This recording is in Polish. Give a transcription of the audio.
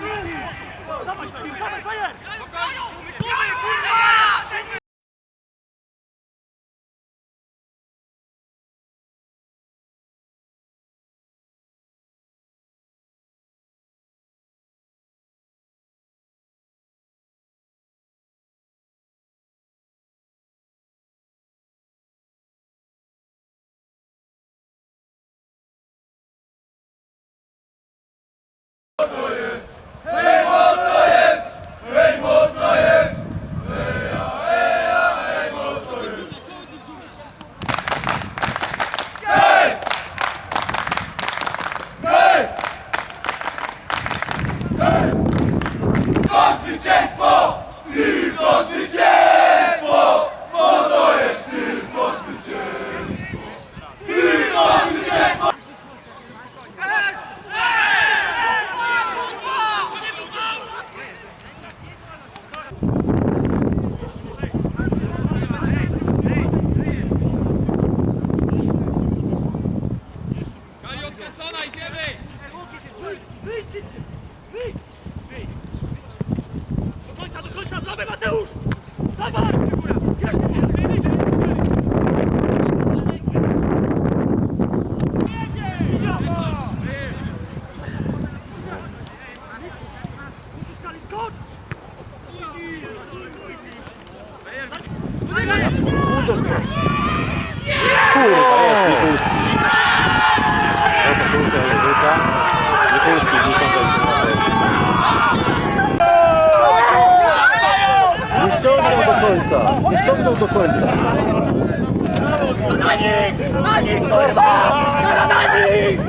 嗯，咱们全身为归元，加油，多。Do końca, do końca, dawaj Mateusz! Dawaj! Jeszcze! Kurwa, jest Mikulski. To koszulka, Mikulka. Mikulski, Nie ściągnął do końca. Nie ściągnął do końca. Na nich! Na nich, kurwa! Na nich!